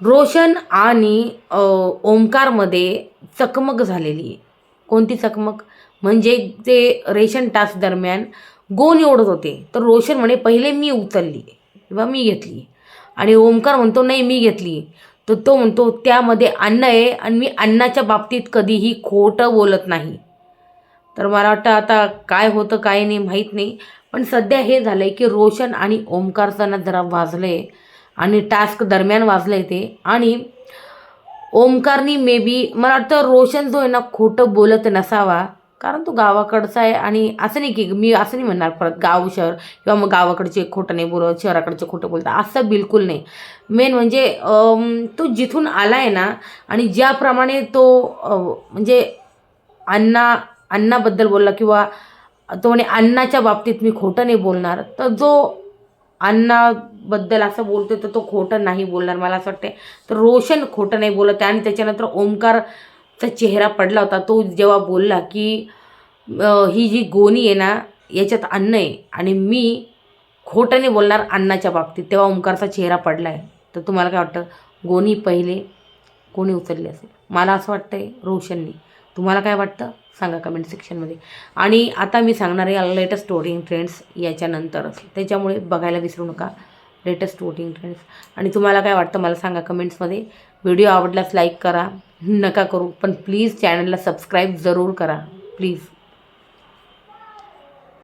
रोशन आणि ओंकारमध्ये ओमकारमध्ये चकमक झालेली आहे. कोणती चकमक? म्हणजे ते रेशन टास्क दरम्यान गोणी निवडत होते. तर रोशन म्हणे पहिले मी उचलली किंवा मी घेतली. आणि ओमकार म्हणतो नाही मी घेतली. तर तो म्हणतो त्यामध्ये अन्न आहे आणि मी अन्नाच्या बाबतीत कधीही खोटं बोलत नाही. तर मला वाटतं आता काय होतं काय नाही माहीत नाही. पण सध्या हे झालं आहे की रोशन आणि ओमकारचं ना जरा वाजलं आहे आणि टास्क दरम्यान वाजलं आहे ते. आणि ओमकारनी मे बी मला वाटतं रोशन जो आहे ना खोटं बोलत नसावा. कारण तो गावाकडचा आहे आणि असं नाही की मी असं नाही म्हणणार परत गाव शहर किंवा मग गावाकडचे खोटं नाही बोलत शहराकडचे खोटं बोलतात असं बिलकुल नाही. मेन म्हणजे तो जिथून आला आहे ना आणि ज्याप्रमाणे तो म्हणजे अण्णा अण्णाबद्दल बोलला किंवा तो म्हणे अण्णाच्या बाबतीत मी खोटं नाही बोलणार. तर जो बद्दल असं बोलतो तर तो खोटं नाही बोलणार मला असं वाटते तर रोशन खोटं नाही बोलत आहे आणि त्याच्यानंतर ओमकारचा चेहरा पडला होता. तो जेव्हा बोलला की ही जी गोणी आहे ना याच्यात अन्न आहे आणि मी खोटं नाही बोलणार अन्नाच्या बाबतीत. तेव्हा ओमकारचा चेहरा पडला आहे तर तुम्हाला काय वाटतं? गोणी पहिले कोणी उचलली असेल? मला असं वाटतं आहे रोशननी. तुम्हाला काय वाटतं? सांगा कमेंट सेक्शनमध्ये आणि आता मी सांगणार आहे लेटेस्ट स्टोरी ट्रेंड्स याच्यानंतरच. त्याच्यामुळे बघायला विसरू नका. Latest voting trends. आणि तुम्हाला काय वाटतं मला सांगा कमेंट्समध्ये. व्हिडिओ आवडल्यास लाईक करा. नका करू. पण प्लीज चॅनलला सबस्क्राईब जरूर करा. प्लीज.